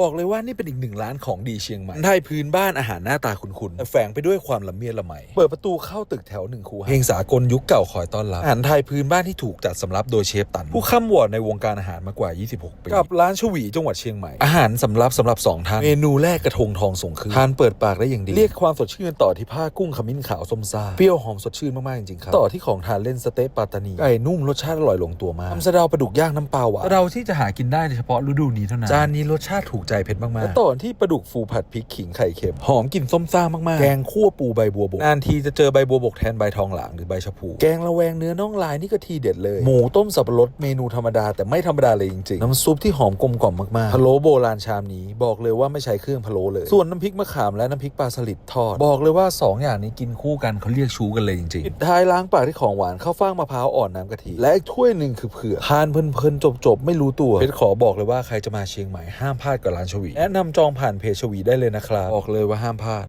บอกเลยว่านี่เป็นอีกหนึ่งร้านของดีเชียงใหม่ไทยพื้นบ้านอาหารหน้าตาคุ้นๆแต่แฝงไปด้วยความละเมียดละไมเปิดประตูเข้าตึกแถวหนึ่งคูหาเพลงสากลยุคเก่าคอยต้อนรับอาหารไทยพื้นบ้านที่ถูกจัดสำรับโดยเชฟตัน ผู้ข้ามวอร์ดในวงการอาหารมากว่า 26 ปี กับร้านชวีจังหวัดเชียงใหม่ อาหารสำรับสำหรับสองท่านเมนูแรกกระทงทองส่งคืนทานเปิดปากได้อย่างดีเรียกความสดชื่นต่อที่ผ้ากุ้งขมิ้นขาวส้มซ่าเปรี้ยวหอมสดชื่นมากๆจริงๆครับต่อที่ของทานเล่นสเต๊ะปาตานีไก่นุ่มรสชาติอร่อยลงตัวมากทำสะเดาปลาดุกย่างน้ำปลาหวานสะเดาที่จะหากินได้เฉพาะฤดูนี้เท่านั้นจานนี้รสชาติถูกใจเพชรมากๆและต่อที่ปลาดุกฟูผัดพริกขิงไข่เค็มหอมกลิ่นส้มซ่ามากๆ แกงคั่วปูใบบัวบกนานทีจะเจอใบบัวบกแทนใบทองหลางหรือใบชะพู แกงระแวงเนื้อน่องลายนี่ก็ทีเด็ดเลย หมูต้มสับปะรดเมนูธรรมดาแต่ไม่ธรรมดาเลยจริงๆ น้ำซุปที่หอมกลมกล่อมมากๆพะโล้โบราณชามนี้บอกเลยว่าไม่ใช้เครื่องพะโล้เลย ส่วนน้ำพริกมะขามและน้ำพริกปลาสลิดทอด บอกเลยว่า 2 อย่างนี้กินคู่กันเขาเรียกชูกันเลยจริงๆปิดท้ายล้างปากที่ของหวานข้าวฟ่างมะพร้าวอ่อนน้ำกะทิและอีกถ้วยหนึ่งคือเผือกทานเพลินๆจบๆไม่รู้ตัวเพชรขอบอกเลยว่าใครจะมาเชียงใหม่ห้ามพลาดกับร้านชวีแนะนำจองผ่านเพจชวีได้เลยนะครับบอกเลยว่าห้ามพลาด